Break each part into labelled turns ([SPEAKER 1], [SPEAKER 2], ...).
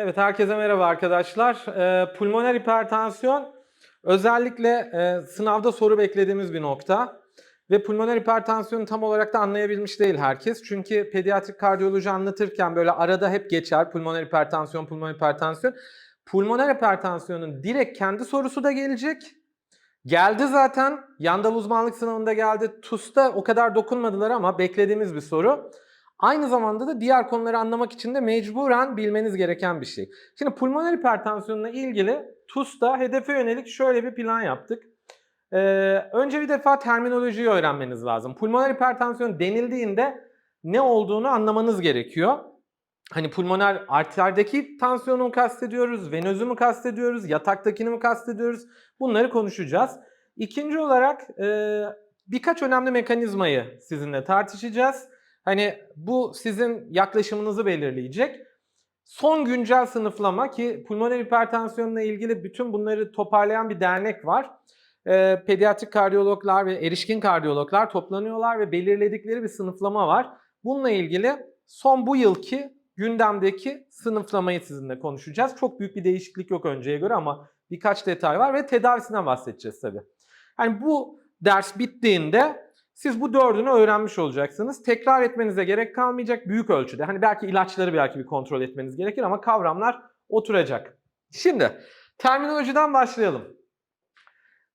[SPEAKER 1] Evet, herkese merhaba arkadaşlar. Ee, pulmoner hipertansiyon özellikle e, sınavda soru beklediğimiz bir nokta. Ve pulmoner hipertansiyonu tam olarak da anlayabilmiş değil herkes. Çünkü pediatrik kardiyoloji anlatırken böyle arada hep geçer pulmoner hipertansiyon, pulmoner hipertansiyon. Pulmoner hipertansiyonun direkt kendi sorusu da gelecek. Geldi zaten. Yandal uzmanlık sınavında geldi. TUS'ta o kadar dokunmadılar ama beklediğimiz bir soru. Aynı zamanda da diğer konuları anlamak için de mecburen bilmeniz gereken bir şey. Şimdi pulmoner hipertansiyonla ilgili TUS'ta hedefe yönelik şöyle bir plan yaptık. Ee, önce bir defa terminolojiyi öğrenmeniz lazım. Pulmoner hipertansiyon denildiğinde ne olduğunu anlamanız gerekiyor. Hani pulmoner arterdeki tansiyonu mu kastediyoruz, venözü mü kastediyoruz, yataktakini mi kastediyoruz? Bunları konuşacağız. İkinci olarak e, birkaç önemli mekanizmayı sizinle tartışacağız. Hani bu sizin yaklaşımınızı belirleyecek. Son güncel sınıflama ki pulmoner hipertansiyonla ilgili bütün bunları toparlayan bir dernek var. Ee, pediatrik kardiyologlar ve erişkin kardiyologlar toplanıyorlar ve belirledikleri bir sınıflama var. Bununla ilgili son bu yılki gündemdeki sınıflamayı sizinle konuşacağız. Çok büyük bir değişiklik yok önceye göre ama birkaç detay var ve tedavisinden bahsedeceğiz tabii. Yani bu ders bittiğinde siz bu dördünü öğrenmiş olacaksınız. Tekrar etmenize gerek kalmayacak büyük ölçüde. Hani belki ilaçları belki bir kontrol etmeniz gerekir ama kavramlar oturacak. Şimdi terminolojiden başlayalım.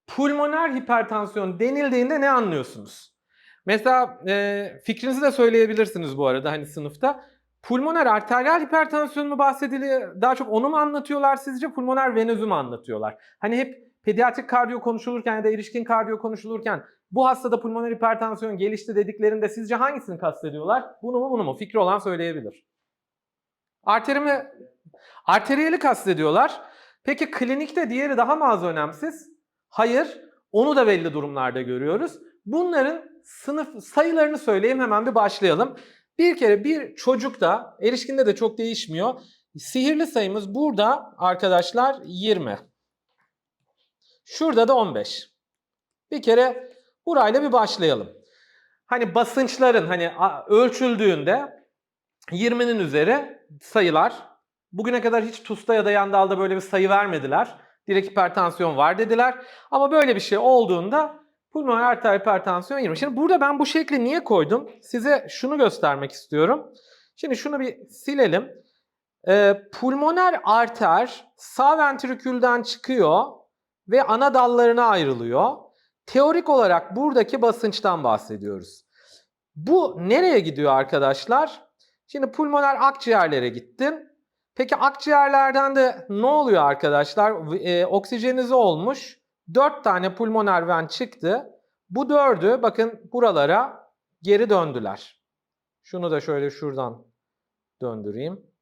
[SPEAKER 1] Pulmoner hipertansiyon denildiğinde ne anlıyorsunuz? Mesela e, fikrinizi de söyleyebilirsiniz bu arada hani sınıfta. Pulmoner arteriyel hipertansiyon mu bahsediliyor? Daha çok onu mu anlatıyorlar sizce? Pulmoner venözü mü anlatıyorlar? Hani hep pediatrik kardiyo konuşulurken ya da erişkin kardiyo konuşulurken bu hastada pulmoner hipertansiyon gelişti dediklerinde sizce hangisini kastediyorlar? Bunu mu bunu mu? Fikri olan söyleyebilir. Arteri mi? Arteriyeli kastediyorlar. Peki klinikte diğeri daha mı az önemsiz? Hayır. Onu da belli durumlarda görüyoruz. Bunların sınıf sayılarını söyleyeyim hemen bir başlayalım. Bir kere bir çocukta, erişkinde de çok değişmiyor. Sihirli sayımız burada arkadaşlar 20. Şurada da 15. Bir kere burayla bir başlayalım. Hani basınçların hani ölçüldüğünde 20'nin üzeri sayılar. Bugüne kadar hiç TUS'ta ya da Yandal'da böyle bir sayı vermediler. Direkt hipertansiyon var dediler. Ama böyle bir şey olduğunda pulmoner arter hipertansiyon 20. Şimdi burada ben bu şekli niye koydum? Size şunu göstermek istiyorum. Şimdi şunu bir silelim. Ee, pulmoner arter sağ ventrikülden çıkıyor ve ana dallarına ayrılıyor. Teorik olarak buradaki basınçtan bahsediyoruz. Bu nereye gidiyor arkadaşlar? Şimdi pulmoner akciğerlere gittin. Peki akciğerlerden de ne oluyor arkadaşlar? E, oksijenize olmuş. 4 tane pulmoner ven çıktı. Bu dördü bakın buralara geri döndüler. Şunu da şöyle şuradan döndüreyim.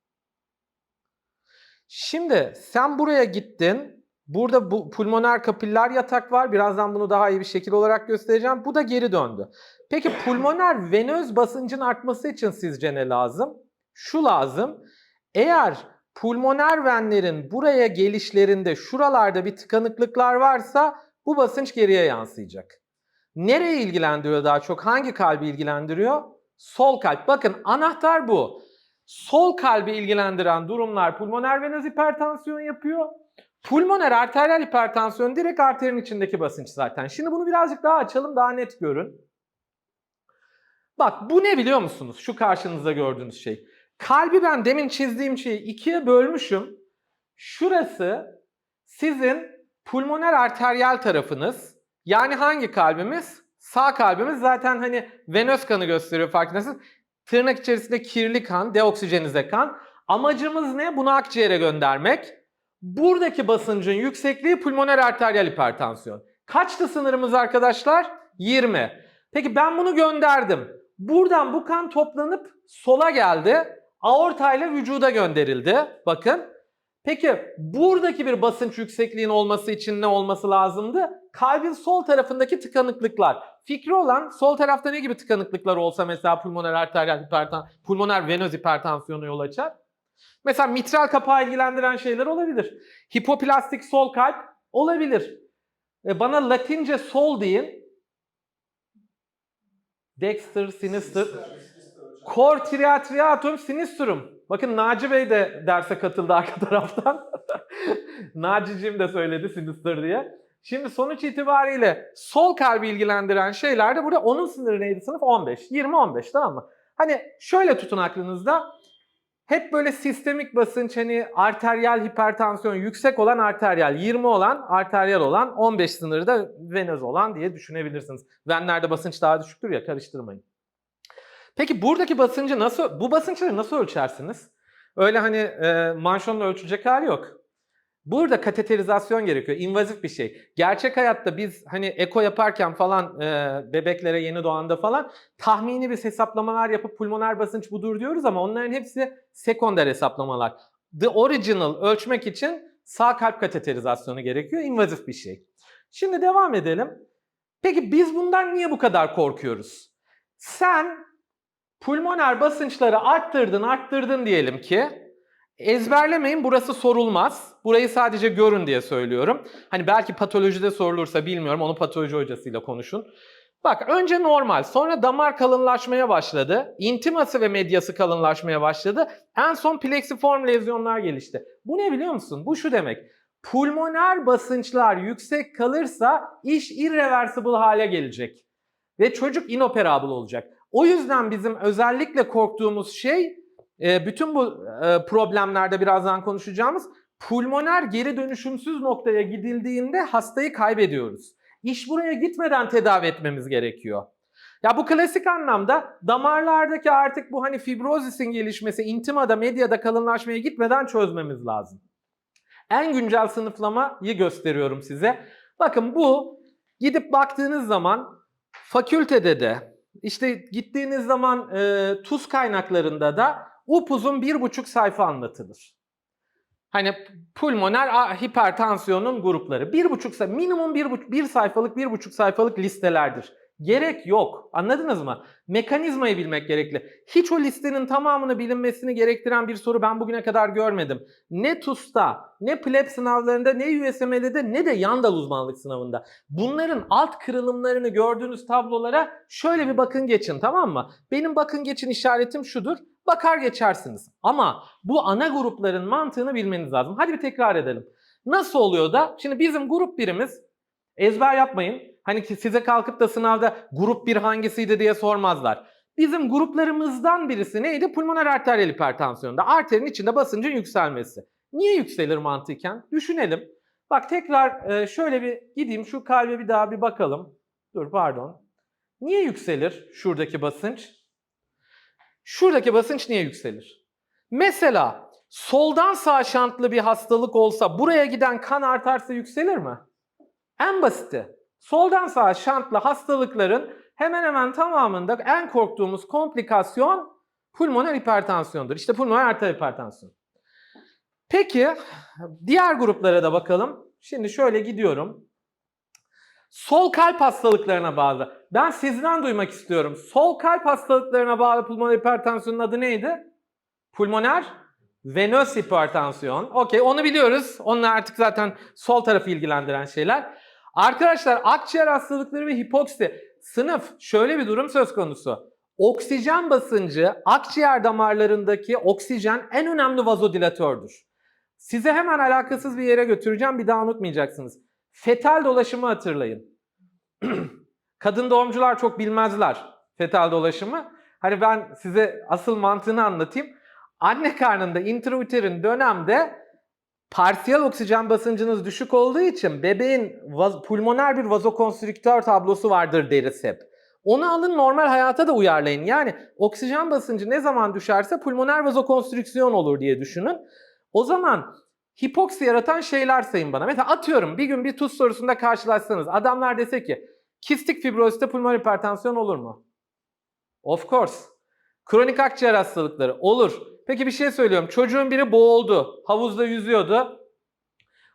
[SPEAKER 1] Şimdi sen buraya gittin. Burada bu pulmoner kapiller yatak var. Birazdan bunu daha iyi bir şekil olarak göstereceğim. Bu da geri döndü. Peki pulmoner venöz basıncın artması için sizce ne lazım? Şu lazım. Eğer pulmoner venlerin buraya gelişlerinde şuralarda bir tıkanıklıklar varsa bu basınç geriye yansıyacak. Nereye ilgilendiriyor daha çok? Hangi kalbi ilgilendiriyor? Sol kalp. Bakın anahtar bu. Sol kalbi ilgilendiren durumlar pulmoner venöz hipertansiyon yapıyor. Pulmoner arteriyel hipertansiyon direkt arterin içindeki basınç zaten. Şimdi bunu birazcık daha açalım daha net görün. Bak bu ne biliyor musunuz? Şu karşınızda gördüğünüz şey. Kalbi ben demin çizdiğim şeyi ikiye bölmüşüm. Şurası sizin pulmoner arteriyel tarafınız. Yani hangi kalbimiz? Sağ kalbimiz zaten hani venöz kanı gösteriyor farkındasınız. Tırnak içerisinde kirli kan, deoksijenize kan. Amacımız ne? Bunu akciğere göndermek. Buradaki basıncın yüksekliği pulmoner arteriyel hipertansiyon. Kaçtı sınırımız arkadaşlar? 20. Peki ben bunu gönderdim. Buradan bu kan toplanıp sola geldi. Aortayla vücuda gönderildi. Bakın. Peki buradaki bir basınç yüksekliğin olması için ne olması lazımdı? Kalbin sol tarafındaki tıkanıklıklar. Fikri olan sol tarafta ne gibi tıkanıklıklar olsa mesela pulmoner arteriyel hipertan pulmoner venöz hipertansiyonu yol açar? Mesela mitral kapağı ilgilendiren şeyler olabilir. Hipoplastik sol kalp olabilir. E, bana latince sol deyin. Dexter, sinister. Cor triatriatum sinistrum. Bakın Naci Bey de derse katıldı arka taraftan. Naci'cim de söyledi Sinister diye. Şimdi sonuç itibariyle sol kalbi ilgilendiren şeyler de burada onun sınırı neydi sınıf? 15. 20-15 tamam mı? Hani şöyle tutun aklınızda. Hep böyle sistemik basınç hani arteriyel hipertansiyon yüksek olan arteriyel, 20 olan arteriyel olan, 15 sınırı da venöz olan diye düşünebilirsiniz. Venlerde basınç daha düşüktür ya karıştırmayın. Peki buradaki basıncı nasıl, bu basınçları nasıl ölçersiniz? Öyle hani e, manşonla ölçülecek hali yok. Burada kateterizasyon gerekiyor. invazif bir şey. Gerçek hayatta biz hani eko yaparken falan e, bebeklere yeni doğanda falan tahmini bir hesaplamalar yapıp pulmoner basınç budur diyoruz ama onların hepsi sekonder hesaplamalar. The original ölçmek için sağ kalp kateterizasyonu gerekiyor. invazif bir şey. Şimdi devam edelim. Peki biz bundan niye bu kadar korkuyoruz? Sen pulmoner basınçları arttırdın arttırdın diyelim ki Ezberlemeyin burası sorulmaz. Burayı sadece görün diye söylüyorum. Hani belki patolojide sorulursa bilmiyorum onu patoloji hocasıyla konuşun. Bak önce normal sonra damar kalınlaşmaya başladı. İntiması ve medyası kalınlaşmaya başladı. En son plexiform lezyonlar gelişti. Bu ne biliyor musun? Bu şu demek. Pulmoner basınçlar yüksek kalırsa iş irreversible hale gelecek. Ve çocuk inoperable olacak. O yüzden bizim özellikle korktuğumuz şey e, bütün bu e, problemlerde birazdan konuşacağımız pulmoner geri dönüşümsüz noktaya gidildiğinde hastayı kaybediyoruz. İş buraya gitmeden tedavi etmemiz gerekiyor. Ya bu klasik anlamda damarlardaki artık bu hani fibrozisin gelişmesi intimada, medyada kalınlaşmaya gitmeden çözmemiz lazım. En güncel sınıflamayı gösteriyorum size. Bakın bu gidip baktığınız zaman fakültede de işte gittiğiniz zaman e, tuz kaynaklarında da upuzun bir buçuk sayfa anlatılır. Hani pulmoner hipertansiyonun grupları. Bir buçuk sayfa, minimum bir, bir sayfalık, bir buçuk sayfalık listelerdir. Gerek yok. Anladınız mı? Mekanizmayı bilmek gerekli. Hiç o listenin tamamını bilinmesini gerektiren bir soru ben bugüne kadar görmedim. Ne TUS'ta, ne PLEB sınavlarında, ne USML'de, ne de Yandal uzmanlık sınavında. Bunların alt kırılımlarını gördüğünüz tablolara şöyle bir bakın geçin tamam mı? Benim bakın geçin işaretim şudur. Bakar geçersiniz. Ama bu ana grupların mantığını bilmeniz lazım. Hadi bir tekrar edelim. Nasıl oluyor da? Şimdi bizim grup birimiz ezber yapmayın. Hani size kalkıp da sınavda grup bir hangisiydi diye sormazlar. Bizim gruplarımızdan birisi neydi? Pulmoner arteriyel hipertansiyonda. Arterin içinde basıncın yükselmesi. Niye yükselir mantıken? Düşünelim. Bak tekrar e, şöyle bir gideyim şu kalbe bir daha bir bakalım. Dur pardon. Niye yükselir şuradaki basınç? Şuradaki basınç niye yükselir? Mesela soldan sağ şantlı bir hastalık olsa buraya giden kan artarsa yükselir mi? En basiti. Soldan sağa şantlı hastalıkların hemen hemen tamamında en korktuğumuz komplikasyon pulmoner hipertansiyondur. İşte pulmoner arter hipertansiyon. Peki diğer gruplara da bakalım. Şimdi şöyle gidiyorum. Sol kalp hastalıklarına bağlı. Ben sizden duymak istiyorum. Sol kalp hastalıklarına bağlı pulmoner hipertansiyonun adı neydi? Pulmoner venöz hipertansiyon. Okey onu biliyoruz. Onlar artık zaten sol tarafı ilgilendiren şeyler. Arkadaşlar akciğer hastalıkları ve hipoksi sınıf şöyle bir durum söz konusu. Oksijen basıncı akciğer damarlarındaki oksijen en önemli vazodilatördür. Size hemen alakasız bir yere götüreceğim bir daha unutmayacaksınız. Fetal dolaşımı hatırlayın. Kadın doğumcular çok bilmezler fetal dolaşımı. Hani ben size asıl mantığını anlatayım. Anne karnında intrauterin dönemde parsiyel oksijen basıncınız düşük olduğu için bebeğin vaz- pulmoner bir vazokonstrüktör tablosu vardır deriz hep. Onu alın normal hayata da uyarlayın. Yani oksijen basıncı ne zaman düşerse pulmoner vazokonstrüksiyon olur diye düşünün. O zaman hipoksi yaratan şeyler sayın bana. Mesela atıyorum bir gün bir tuz sorusunda karşılaşsanız adamlar dese ki kistik fibroziste pulmoner hipertansiyon olur mu? Of course. Kronik akciğer hastalıkları olur. Peki bir şey söylüyorum. Çocuğun biri boğuldu. Havuzda yüzüyordu.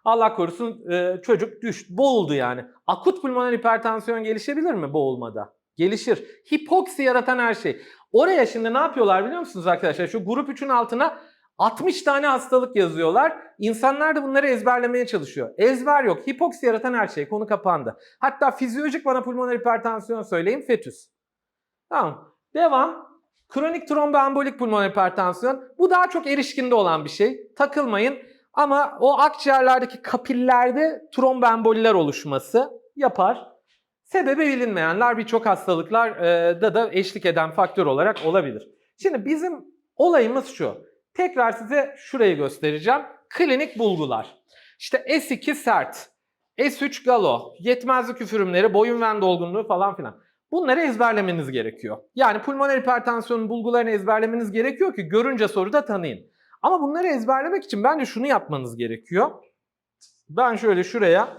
[SPEAKER 1] Allah korusun e, çocuk düştü. Boğuldu yani. Akut pulmoner hipertansiyon gelişebilir mi boğulmada? Gelişir. Hipoksi yaratan her şey. Oraya şimdi ne yapıyorlar biliyor musunuz arkadaşlar? Şu grup 3'ün altına 60 tane hastalık yazıyorlar. İnsanlar da bunları ezberlemeye çalışıyor. Ezber yok. Hipoksi yaratan her şey. Konu kapandı. Hatta fizyolojik bana pulmoner hipertansiyon söyleyin. Fetüs. Tamam. Devam. Kronik tromboembolik pulmoner hipertansiyon bu daha çok erişkinde olan bir şey. Takılmayın. Ama o akciğerlerdeki kapillerde tromboemboliler oluşması yapar. Sebebi bilinmeyenler birçok hastalıklarda da eşlik eden faktör olarak olabilir. Şimdi bizim olayımız şu. Tekrar size şurayı göstereceğim. Klinik bulgular. İşte S2 sert, S3 galo, yetmezlik üfürümleri, boyun ven dolgunluğu falan filan. Bunları ezberlemeniz gerekiyor. Yani pulmoner hipertansiyonun bulgularını ezberlemeniz gerekiyor ki görünce soruda tanıyın. Ama bunları ezberlemek için bence şunu yapmanız gerekiyor. Ben şöyle şuraya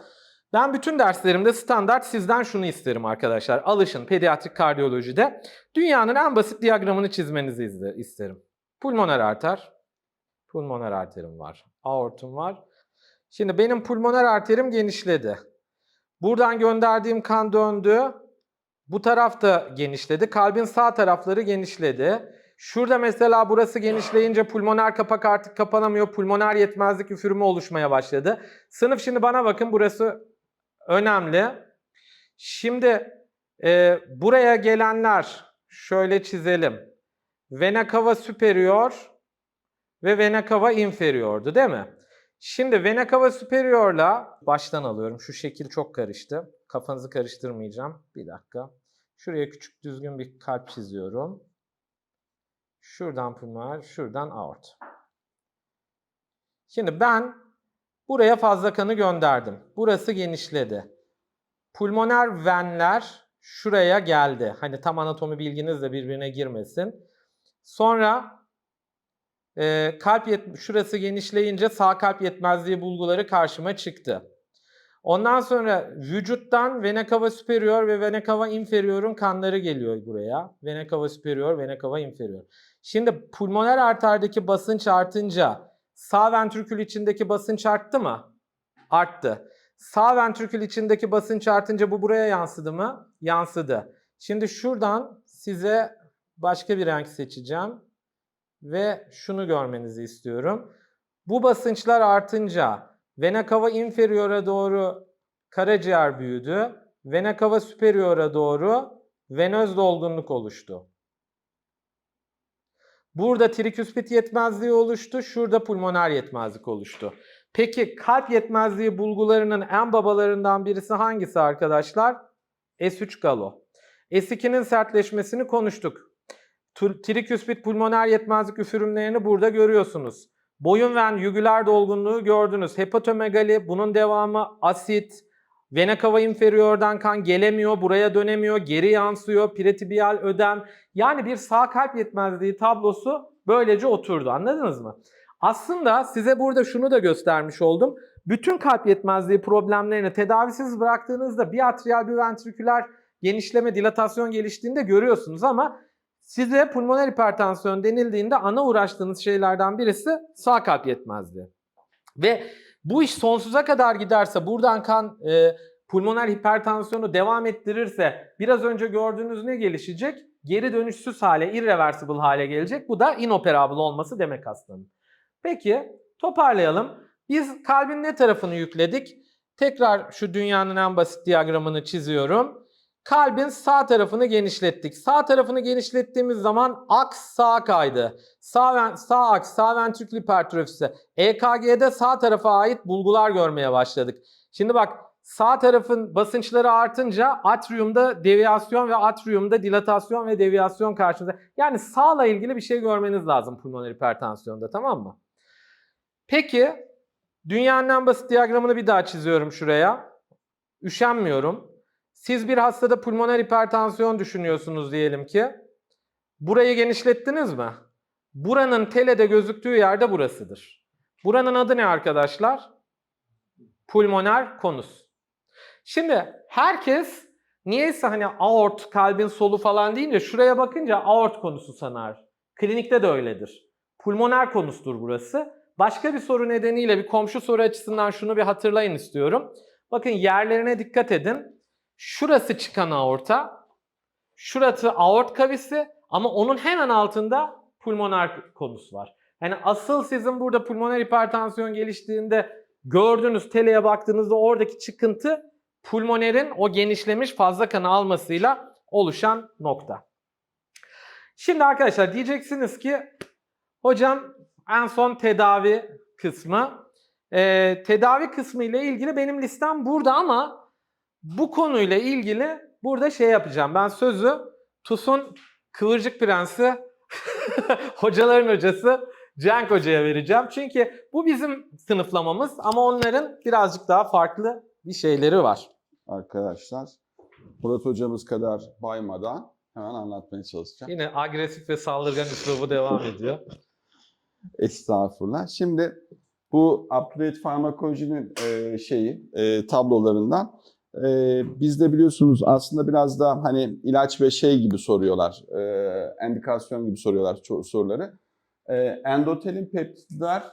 [SPEAKER 1] ben bütün derslerimde standart sizden şunu isterim arkadaşlar. Alışın pediatrik kardiyolojide. Dünyanın en basit diyagramını çizmenizi isterim. Pulmoner arter. Pulmoner arterim var. Aortum var. Şimdi benim pulmoner arterim genişledi. Buradan gönderdiğim kan döndü. Bu taraf da genişledi. Kalbin sağ tarafları genişledi. Şurada mesela burası genişleyince pulmoner kapak artık kapanamıyor. Pulmoner yetmezlik üfürümü oluşmaya başladı. Sınıf şimdi bana bakın burası önemli. Şimdi e, buraya gelenler şöyle çizelim. Vena cava superior ve vena cava inferior'du değil mi? Şimdi vena cava superior'la baştan alıyorum. Şu şekil çok karıştı. Kafanızı karıştırmayacağım. Bir dakika. Şuraya küçük düzgün bir kalp çiziyorum. Şuradan pulmoner, şuradan aort. Şimdi ben buraya fazla kanı gönderdim. Burası genişledi. Pulmoner venler şuraya geldi. Hani tam anatomi bilginiz de birbirine girmesin. Sonra e, kalp yet şurası genişleyince sağ kalp yetmezliği bulguları karşıma çıktı. Ondan sonra vücuttan vena cava superior ve vena cava inferior'un kanları geliyor buraya. Vena cava superior, vena cava inferior. Şimdi pulmoner arterdeki basınç artınca sağ ventrikül içindeki basınç arttı mı? Arttı. Sağ ventrikül içindeki basınç artınca bu buraya yansıdı mı? Yansıdı. Şimdi şuradan size başka bir renk seçeceğim ve şunu görmenizi istiyorum. Bu basınçlar artınca vena cava inferior'a doğru karaciğer büyüdü. Vena cava superior'a doğru venöz dolgunluk oluştu. Burada triküspit yetmezliği oluştu. Şurada pulmoner yetmezlik oluştu. Peki kalp yetmezliği bulgularının en babalarından birisi hangisi arkadaşlar? S3 galo. S2'nin sertleşmesini konuştuk. Triküspit pulmoner yetmezlik üfürümlerini burada görüyorsunuz. Boyun ven yugüler dolgunluğu gördünüz. Hepatomegali bunun devamı asit. Vena cava inferior'dan kan gelemiyor, buraya dönemiyor, geri yansıyor, pretibial ödem. Yani bir sağ kalp yetmezliği tablosu böylece oturdu. Anladınız mı? Aslında size burada şunu da göstermiş oldum. Bütün kalp yetmezliği problemlerini tedavisiz bıraktığınızda bir atriyal bir ventriküler genişleme, dilatasyon geliştiğinde görüyorsunuz ama size pulmoner hipertansiyon denildiğinde ana uğraştığınız şeylerden birisi sağ kalp yetmezliği. Ve bu iş sonsuza kadar giderse buradan kan e, pulmoner hipertansiyonu devam ettirirse biraz önce gördüğünüz ne gelişecek? Geri dönüşsüz hale, irreversible hale gelecek. Bu da inoperable olması demek hastanın. Peki toparlayalım. Biz kalbin ne tarafını yükledik? Tekrar şu dünyanın en basit diyagramını çiziyorum. Kalbin sağ tarafını genişlettik. Sağ tarafını genişlettiğimiz zaman aks sağa kaydı. Sağ, sağ aks, sağ ventrikül hipertrofisi. EKG'de sağ tarafa ait bulgular görmeye başladık. Şimdi bak sağ tarafın basınçları artınca atriumda deviyasyon ve atriumda dilatasyon ve deviyasyon karşımıza. Yani sağla ilgili bir şey görmeniz lazım pulmoner hipertansiyonda tamam mı? Peki dünyanın en basit diyagramını bir daha çiziyorum şuraya. Üşenmiyorum. Siz bir hastada pulmoner hipertansiyon düşünüyorsunuz diyelim ki. Burayı genişlettiniz mi? Buranın telede gözüktüğü yerde burasıdır. Buranın adı ne arkadaşlar? Pulmoner konus. Şimdi herkes niyeyse hani aort, kalbin solu falan deyince şuraya bakınca aort konusu sanar. Klinikte de öyledir. Pulmoner konustur burası. Başka bir soru nedeniyle bir komşu soru açısından şunu bir hatırlayın istiyorum. Bakın yerlerine dikkat edin. Şurası çıkan aorta, şurası aort kavisi ama onun hemen altında pulmoner konus var. Yani asıl sizin burada pulmoner hipertansiyon geliştiğinde gördüğünüz teleye baktığınızda oradaki çıkıntı pulmonerin o genişlemiş fazla kanı almasıyla oluşan nokta. Şimdi arkadaşlar diyeceksiniz ki hocam en son tedavi kısmı. Ee, tedavi kısmı ile ilgili benim listem burada ama bu konuyla ilgili burada şey yapacağım. Ben sözü TUS'un Kıvırcık Prensi hocaların hocası Cenk Hoca'ya vereceğim. Çünkü bu bizim sınıflamamız ama onların birazcık daha farklı bir şeyleri var.
[SPEAKER 2] Arkadaşlar Murat hocamız kadar baymadan hemen anlatmaya çalışacağım.
[SPEAKER 1] Yine agresif ve saldırgan üslubu devam ediyor.
[SPEAKER 2] Estağfurullah. Şimdi bu Upgrade Farmakolojinin e, şeyi e, tablolarından e, bizde biliyorsunuz aslında biraz da hani ilaç ve şey gibi soruyorlar. E, endikasyon gibi soruyorlar çoğu soruları. E, endotelin peptitler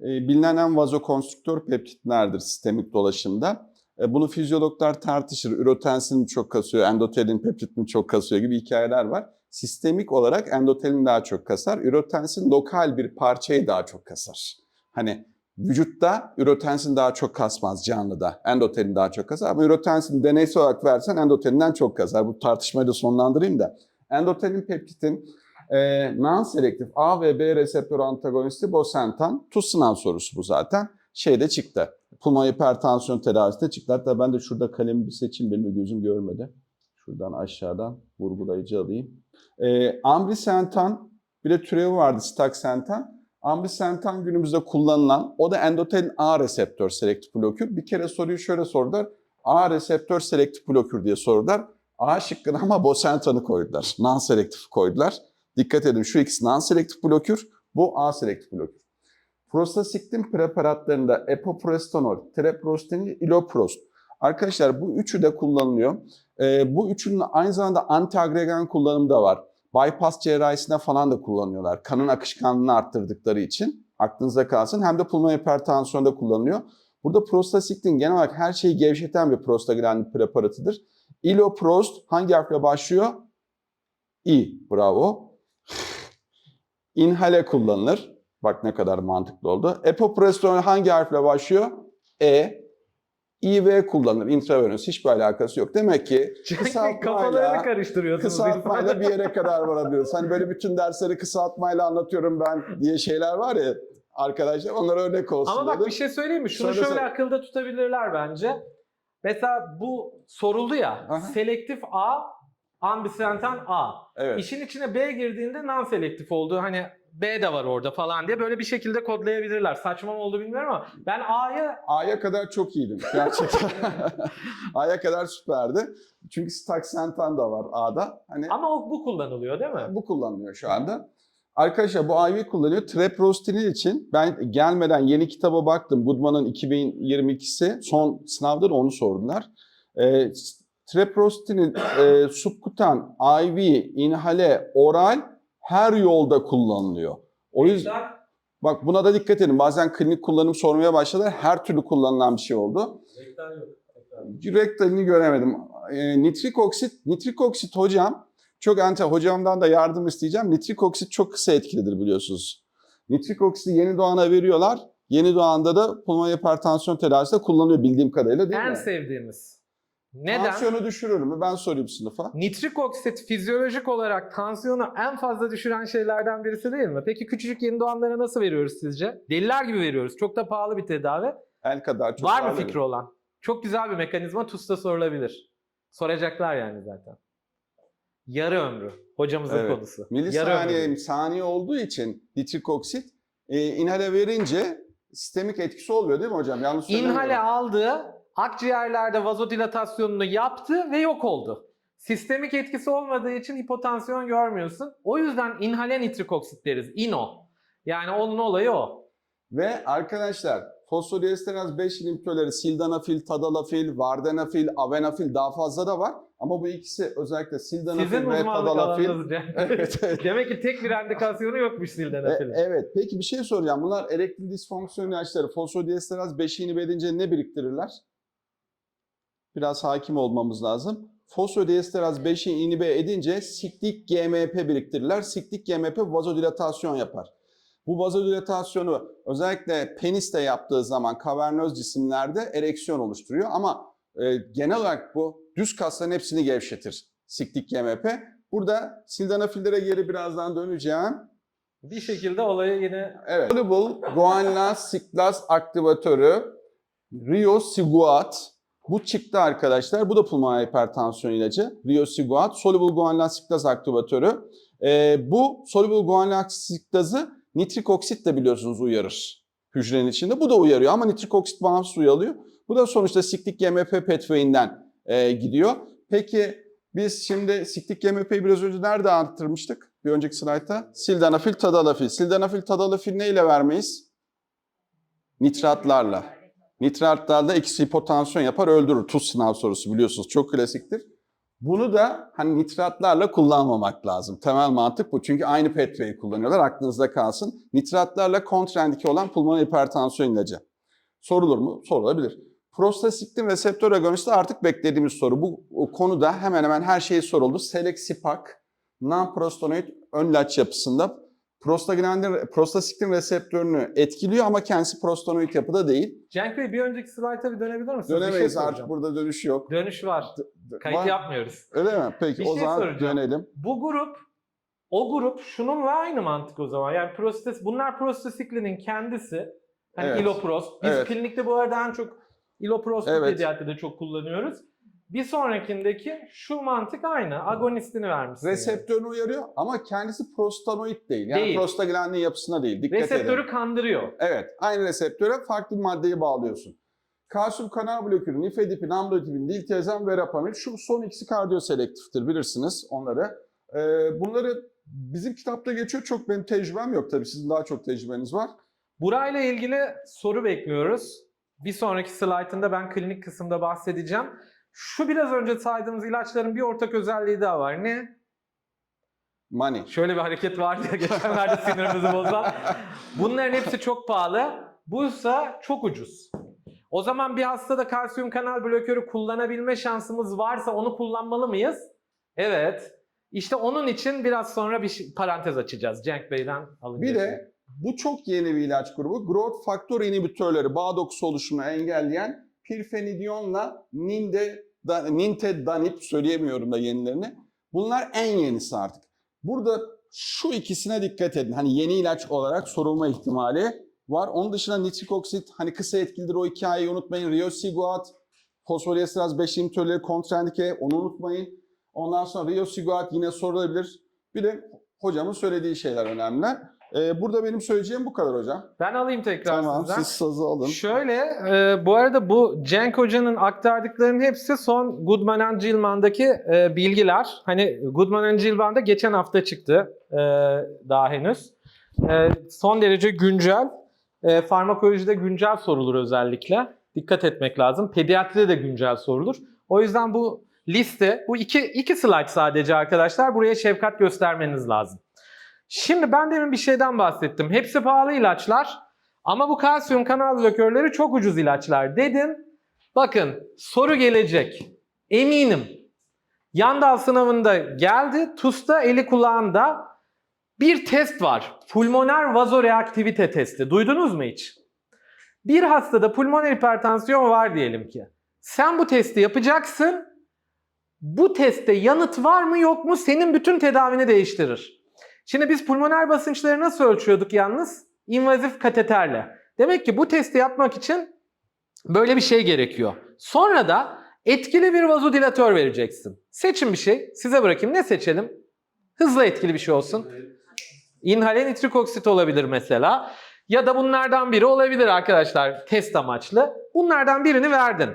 [SPEAKER 2] e, bilinen en vazokonstrüktör peptitlerdir sistemik dolaşımda. E, bunu fizyologlar tartışır. Ürotensin çok kasıyor, endotelin peptit çok kasıyor gibi hikayeler var. Sistemik olarak endotelin daha çok kasar. Ürotensin lokal bir parçayı daha çok kasar. Hani vücutta ürotensin daha çok kasmaz canlıda. Endotelin daha çok kasar. Ama ürotensin deneysel olarak versen endotelinden çok kasar. Bu tartışmayı da sonlandırayım da. Endotelin peptitin e, non-selektif A ve B reseptör antagonisti bosentan. TUS sınav sorusu bu zaten. Şeyde çıktı. Pulmoner hipertansiyon tedavisinde çıktı. Hatta ben de şurada kalemi bir seçeyim. Benim gözüm görmedi. Şuradan aşağıdan vurgulayıcı alayım. E, ambrisentan bir de türevi vardı staksentan. Ambrisentan günümüzde kullanılan o da endotelin A reseptör selektif blokür. Bir kere soruyu şöyle sordular. A reseptör selektif blokür diye sordular. A şıkkını ama bosentanı koydular. Non-selektif koydular. Dikkat edin şu ikisi non-selektif blokür, bu A selektif blokür. Prostasiktin preparatlarında epoprostenol, treprostinil, iloprost. Arkadaşlar bu üçü de kullanılıyor. Ee, bu üçünün aynı zamanda antiagregan kullanımı da var. Bypass cerrahisine falan da kullanıyorlar. Kanın akışkanlığını arttırdıkları için. Aklınızda kalsın. Hem de pulmoner hipertansiyonda kullanılıyor. Burada prostasiktin genel olarak her şeyi gevşeten bir prostaglandin preparatıdır. Iloprost hangi harfle başlıyor? I. Bravo. İnhale kullanılır. Bak ne kadar mantıklı oldu. Epoprestol hangi harfle başlıyor? E. IV kullanılır. Intravenöz. Hiçbir alakası yok. Demek ki kısaltmayla,
[SPEAKER 1] karıştırıyorsunuz.
[SPEAKER 2] kısaltmayla bir yere kadar varabiliyoruz. Hani böyle bütün dersleri kısaltmayla anlatıyorum ben diye şeyler var ya arkadaşlar. Onlara örnek olsun
[SPEAKER 1] Ama bak
[SPEAKER 2] dedim.
[SPEAKER 1] bir şey söyleyeyim mi? Şunu
[SPEAKER 2] Söyle,
[SPEAKER 1] şöyle akılda tutabilirler bence. Mesela bu soruldu ya.
[SPEAKER 2] Aha.
[SPEAKER 1] Selektif A, ambisentan A.
[SPEAKER 2] Evet.
[SPEAKER 1] İşin içine B girdiğinde non-selektif oldu. Hani B de var orada falan diye böyle bir şekilde kodlayabilirler. Saçma mı oldu bilmiyorum ama ben A'yı
[SPEAKER 2] A'ya kadar çok iyiydim gerçekten. A'ya kadar süperdi. Çünkü Staxentan da var A'da. Hani
[SPEAKER 1] ama o, bu kullanılıyor değil mi?
[SPEAKER 2] bu kullanılıyor şu anda. Arkadaşlar bu IV kullanıyor. Treprostinil için ben gelmeden yeni kitaba baktım. Goodman'ın 2022'si. Son sınavda da onu sordular. E, treprostinil e, subkutan, IV, inhale, oral her yolda kullanılıyor. O yüzden bak buna da dikkat edin. Bazen klinik kullanım sormaya başladılar. Her türlü kullanılan bir şey oldu. Rektalini göremedim. E, nitrik oksit, nitrik oksit hocam çok anti hocamdan da yardım isteyeceğim. Nitrik oksit çok kısa etkilidir biliyorsunuz. Nitrik oksiti yeni doğana veriyorlar. Yeni doğanda da pulmoner hipertansiyon tedavisinde kullanılıyor bildiğim kadarıyla değil
[SPEAKER 1] En
[SPEAKER 2] mi?
[SPEAKER 1] sevdiğimiz. Neden?
[SPEAKER 2] Tansiyonu düşürür mü? Ben sorayım sınıfa.
[SPEAKER 1] Nitrik oksit fizyolojik olarak tansiyonu en fazla düşüren şeylerden birisi değil mi? Peki küçücük yeni doğanlara nasıl veriyoruz sizce? Deliler gibi veriyoruz. Çok da pahalı bir tedavi.
[SPEAKER 2] El kadar çok
[SPEAKER 1] Var mı fikri olan? Çok güzel bir mekanizma TUS'ta sorulabilir. Soracaklar yani zaten. Yarı ömrü. Hocamızın
[SPEAKER 2] Evet.
[SPEAKER 1] konusu.
[SPEAKER 2] Milisaniye, saniye olduğu için nitrik oksit e, inhale verince sistemik etkisi olmuyor değil mi hocam? Yanlış.
[SPEAKER 1] İnhale aldı, akciğerlerde vazodilatasyonunu yaptı ve yok oldu. Sistemik etkisi olmadığı için hipotansiyon görmüyorsun. O yüzden inhale nitrik oksit deriz. INO. Yani onun olayı o.
[SPEAKER 2] Ve arkadaşlar fosfodiesteraz 5 inhibitörleri sildenafil, tadalafil, vardenafil, avenafil daha fazla da var. Ama bu ikisi özellikle sildenafil
[SPEAKER 1] Sizin
[SPEAKER 2] ve tadalafil.
[SPEAKER 1] Cem.
[SPEAKER 2] evet.
[SPEAKER 1] Demek ki tek bir endikasyonu yokmuş
[SPEAKER 2] E,
[SPEAKER 1] sildenafilin.
[SPEAKER 2] evet. Peki bir şey soracağım. Bunlar erektil disfonksiyon ilaçları fosfodiesteraz 5'i inhibe edince ne biriktirirler? Biraz hakim olmamız lazım. Fosfodiesteraz 5'i inhibe edince siklik GMP biriktirirler. Siklik GMP vazodilatasyon yapar. Bu vazodilatasyonu özellikle peniste yaptığı zaman kavernöz cisimlerde ereksiyon oluşturuyor ama e, genel olarak bu düz kasların hepsini gevşetir siklik GMP. Burada sildenafillere geri birazdan döneceğim.
[SPEAKER 1] Bir şekilde olayı yine
[SPEAKER 2] Evet. Soluble guanylate siklaz aktivatörü Riosiguat. Bu çıktı arkadaşlar. Bu da pulmoner hipertansiyon ilacı. Riosiguat. Soluble guanylate siklaz aktivatörü. Ee, bu soluble guanylate siklazı nitrik oksit de biliyorsunuz uyarır hücrenin içinde. Bu da uyarıyor ama nitrik oksit bağımsız uyarıyor. Bu da sonuçta siklik GMP pathway'inden e, gidiyor. Peki biz şimdi siklik GMP'yi biraz önce nerede anlatırmıştık? Bir önceki slaytta. Sildenafil, tadalafil. Sildenafil, tadalafil neyle vermeyiz? Nitratlarla. Nitratlarla eksi hipotansiyon yapar, öldürür. Tuz sınav sorusu biliyorsunuz çok klasiktir. Bunu da hani nitratlarla kullanmamak lazım. Temel mantık bu. Çünkü aynı pathway'i kullanıyorlar. Aklınızda kalsın. Nitratlarla kontraindike olan pulmoner hipertansiyon ilacı. Sorulur mu? Sorulabilir. Prostasiktin reseptör agonisti artık beklediğimiz soru. Bu konuda hemen hemen her şey soruldu. Selek-Sipak, non-prostanoid ön laç yapısında prostaglandin, prostasiktin reseptörünü etkiliyor ama kendisi prostanoid yapıda değil.
[SPEAKER 1] Cenk Bey bir önceki slayta bir dönebilir misiniz? Şey
[SPEAKER 2] Dönemeyiz artık
[SPEAKER 1] soracağım.
[SPEAKER 2] burada dönüş yok.
[SPEAKER 1] Dönüş var. Kayıt
[SPEAKER 2] Var-
[SPEAKER 1] yapmıyoruz.
[SPEAKER 2] Öyle mi? Peki
[SPEAKER 1] Bir
[SPEAKER 2] o
[SPEAKER 1] şey
[SPEAKER 2] zaman
[SPEAKER 1] soracağım.
[SPEAKER 2] dönelim.
[SPEAKER 1] Bu grup o grup şununla aynı mantık o zaman. Yani prostes bunlar prostasiklinin kendisi. Hani
[SPEAKER 2] Evet.
[SPEAKER 1] iloprost. Biz
[SPEAKER 2] Evet.
[SPEAKER 1] klinikte bu arada en çok iloprost
[SPEAKER 2] Evet.
[SPEAKER 1] pediatride çok kullanıyoruz. Bir sonrakindeki şu mantık aynı. Agonistini vermişsin.
[SPEAKER 2] Reseptörünü uyarıyor ama kendisi prostanoid değil. Yani
[SPEAKER 1] Değil.
[SPEAKER 2] prostaglandin yapısına değil. Dikkat
[SPEAKER 1] Reseptörü
[SPEAKER 2] edin.
[SPEAKER 1] kandırıyor.
[SPEAKER 2] Evet. Aynı reseptöre farklı bir maddeyi bağlıyorsun. Kalsiyum kanal blokörü, nifedipin, amlodipin, diltiazem, verapamil. Şu son ikisi kardiyoselektiftir bilirsiniz onları. Ee, bunları bizim kitapta geçiyor. Çok benim tecrübem yok tabii. Sizin daha çok tecrübeniz var.
[SPEAKER 1] Burayla ilgili soru bekliyoruz. Bir sonraki slaytında ben klinik kısımda bahsedeceğim. Şu biraz önce saydığımız ilaçların bir ortak özelliği daha var. Ne?
[SPEAKER 2] Money.
[SPEAKER 1] Şöyle bir hareket vardı ya geçenlerde sinirimizi bozan. Bunların hepsi çok pahalı. Buysa çok ucuz. O zaman bir hastada kalsiyum kanal blokörü kullanabilme şansımız varsa onu kullanmalı mıyız? Evet. İşte onun için biraz sonra bir parantez açacağız. Cenk Bey'den alın.
[SPEAKER 2] Bir de bu çok yeni bir ilaç grubu. Growth faktör inhibitörleri bağ dokusu oluşumunu engelleyen pirfenidionla ninde, da, nintedanib söyleyemiyorum da yenilerini. Bunlar en yenisi artık. Burada şu ikisine dikkat edin. Hani yeni ilaç olarak sorulma ihtimali var. Onun dışında nitrik oksit hani kısa etkilidir o hikayeyi unutmayın. Riosiguat, fosfoliesteraz 5 inhibitörleri kontraindike onu unutmayın. Ondan sonra Riosiguat yine sorulabilir. Bir de hocamın söylediği şeyler önemli. Ee, burada benim söyleyeceğim bu kadar hocam.
[SPEAKER 1] Ben alayım tekrar
[SPEAKER 2] Tamam
[SPEAKER 1] sizden.
[SPEAKER 2] siz sazı alın.
[SPEAKER 1] Şöyle, e, bu arada bu Cenk Hoca'nın aktardıklarının hepsi son Goodman and Gilman'daki e, bilgiler. Hani Goodman and Gilman'da geçen hafta çıktı e, daha henüz. E, son derece güncel. E, farmakolojide güncel sorulur özellikle. Dikkat etmek lazım. Pediatride de güncel sorulur. O yüzden bu liste, bu iki, iki slide sadece arkadaşlar. Buraya şefkat göstermeniz lazım. Şimdi ben demin bir şeyden bahsettim. Hepsi pahalı ilaçlar. Ama bu kalsiyum kanal blokörleri çok ucuz ilaçlar dedim. Bakın soru gelecek. Eminim. Yandal sınavında geldi. TUS'ta eli kulağında bir test var. Pulmoner vazoreaktivite testi. Duydunuz mu hiç? Bir hastada pulmoner hipertansiyon var diyelim ki. Sen bu testi yapacaksın. Bu testte yanıt var mı yok mu senin bütün tedavini değiştirir. Şimdi biz pulmoner basınçları nasıl ölçüyorduk yalnız? İnvazif kateterle. Demek ki bu testi yapmak için böyle bir şey gerekiyor. Sonra da etkili bir vazodilatör vereceksin. Seçin bir şey. Size bırakayım. Ne seçelim? Hızlı etkili bir şey olsun. İnhale nitrik oksit olabilir mesela. Ya da bunlardan biri olabilir arkadaşlar test amaçlı. Bunlardan birini verdin.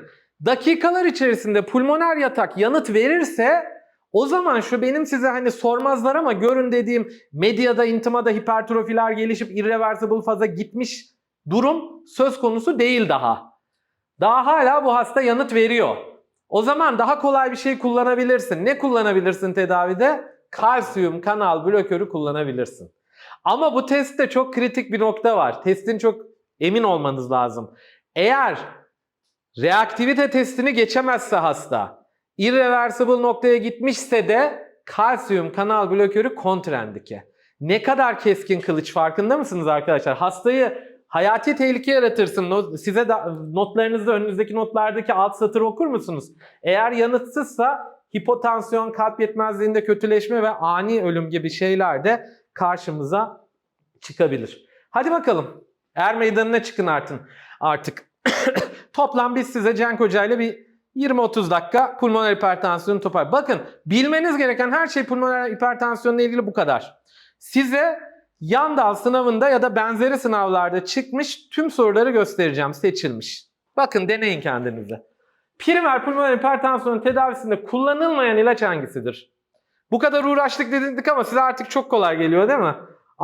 [SPEAKER 1] Dakikalar içerisinde pulmoner yatak yanıt verirse o zaman şu benim size hani sormazlar ama görün dediğim medyada intimada hipertrofiler gelişip irreversible faza gitmiş durum söz konusu değil daha. Daha hala bu hasta yanıt veriyor. O zaman daha kolay bir şey kullanabilirsin. Ne kullanabilirsin tedavide? Kalsiyum kanal blokörü kullanabilirsin. Ama bu testte çok kritik bir nokta var. Testin çok emin olmanız lazım. Eğer reaktivite testini geçemezse hasta, irreversible noktaya gitmişse de kalsiyum kanal blokörü kontrendike. Ne kadar keskin kılıç farkında mısınız arkadaşlar? Hastayı hayati tehlike yaratırsın. Size de notlarınızda önünüzdeki notlardaki alt satırı okur musunuz? Eğer yanıtsızsa hipotansiyon, kalp yetmezliğinde kötüleşme ve ani ölüm gibi şeyler de karşımıza çıkabilir. Hadi bakalım. Er meydanına çıkın artık. artık. Toplam biz size Cenk Hoca ile bir 20-30 dakika pulmoner hipertansiyonu topar. Bakın bilmeniz gereken her şey pulmoner hipertansiyonla ilgili bu kadar. Size yan dal sınavında ya da benzeri sınavlarda çıkmış tüm soruları göstereceğim seçilmiş. Bakın deneyin kendinize. Primer pulmoner hipertansiyonun tedavisinde kullanılmayan ilaç hangisidir? Bu kadar uğraştık dedik ama size artık çok kolay geliyor değil mi?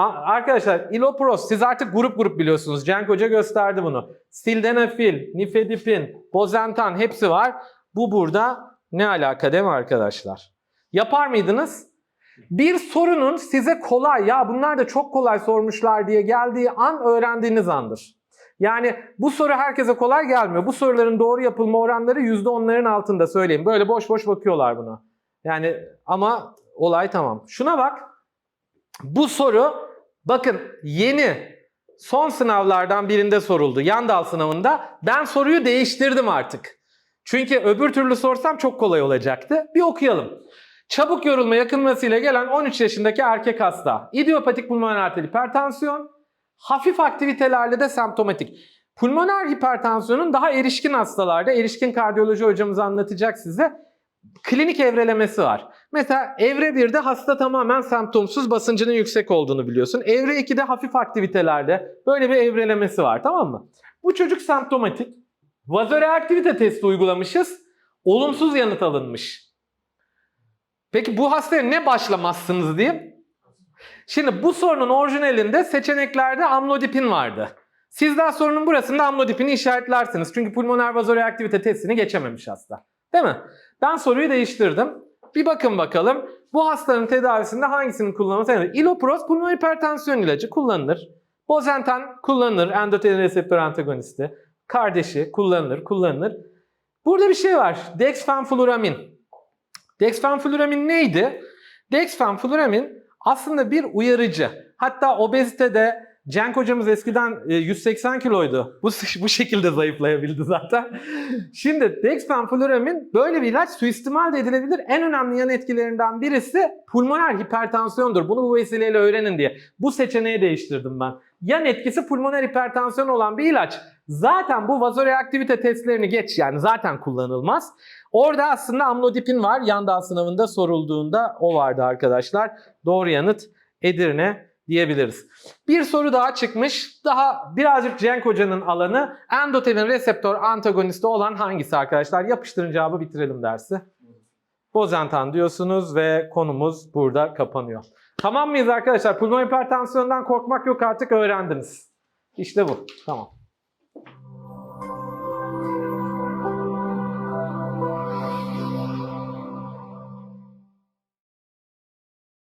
[SPEAKER 1] Arkadaşlar ilopros siz artık grup grup biliyorsunuz. Cenk Hoca gösterdi bunu. Sildenafil, nifedipin, bozentan hepsi var. Bu burada ne alaka değil mi arkadaşlar? Yapar mıydınız? Bir sorunun size kolay ya bunlar da çok kolay sormuşlar diye geldiği an öğrendiğiniz andır. Yani bu soru herkese kolay gelmiyor. Bu soruların doğru yapılma oranları %10'ların altında söyleyeyim. Böyle boş boş bakıyorlar buna. Yani ama olay tamam. Şuna bak. Bu soru bakın yeni son sınavlardan birinde soruldu. Yan sınavında. Ben soruyu değiştirdim artık. Çünkü öbür türlü sorsam çok kolay olacaktı. Bir okuyalım. Çabuk yorulma yakınmasıyla gelen 13 yaşındaki erkek hasta. İdiopatik pulmoner arter hipertansiyon. Hafif aktivitelerle de semptomatik. Pulmoner hipertansiyonun daha erişkin hastalarda, erişkin kardiyoloji hocamız anlatacak size, klinik evrelemesi var. Mesela evre 1'de hasta tamamen semptomsuz basıncının yüksek olduğunu biliyorsun. Evre 2'de hafif aktivitelerde böyle bir evrelemesi var tamam mı? Bu çocuk semptomatik. Vazoreaktivite testi uygulamışız. Olumsuz yanıt alınmış. Peki bu hastaya ne başlamazsınız diyeyim? Şimdi bu sorunun orijinalinde seçeneklerde amlodipin vardı. Sizler sorunun burasında amlodipini işaretlersiniz. Çünkü pulmoner vazoreaktivite testini geçememiş hasta. Değil mi? Ben soruyu değiştirdim. Bir bakın bakalım bu hastanın tedavisinde hangisinin kullanılması gerekir? Ilopros pulmoner hipertansiyon ilacı kullanılır. Bozentan kullanılır. Endotelin reseptör antagonisti. Kardeşi kullanılır, kullanılır. Burada bir şey var. Dexfenfluramin. Dexfenfluramin neydi? Dexfenfluramin aslında bir uyarıcı. Hatta obezitede Cenk hocamız eskiden e, 180 kiloydu. Bu bu şekilde zayıflayabildi zaten. Şimdi dexfenfluramin böyle bir ilaç suistimal de edilebilir. En önemli yan etkilerinden birisi pulmoner hipertansiyondur. Bunu bu vesileyle öğrenin diye. Bu seçeneği değiştirdim ben. Yan etkisi pulmoner hipertansiyon olan bir ilaç. Zaten bu vazoreaktivite testlerini geç yani zaten kullanılmaz. Orada aslında amlodipin var. Yan dal sınavında sorulduğunda o vardı arkadaşlar. Doğru yanıt Edirne diyebiliriz. Bir soru daha çıkmış. Daha birazcık Cenk Hoca'nın alanı. Endotelin reseptör antagonisti olan hangisi arkadaşlar? Yapıştırın cevabı bitirelim dersi. Bozentan diyorsunuz ve konumuz burada kapanıyor. Tamam mıyız arkadaşlar? Pulmoner hipertansiyondan korkmak yok artık öğrendiniz. İşte bu. Tamam.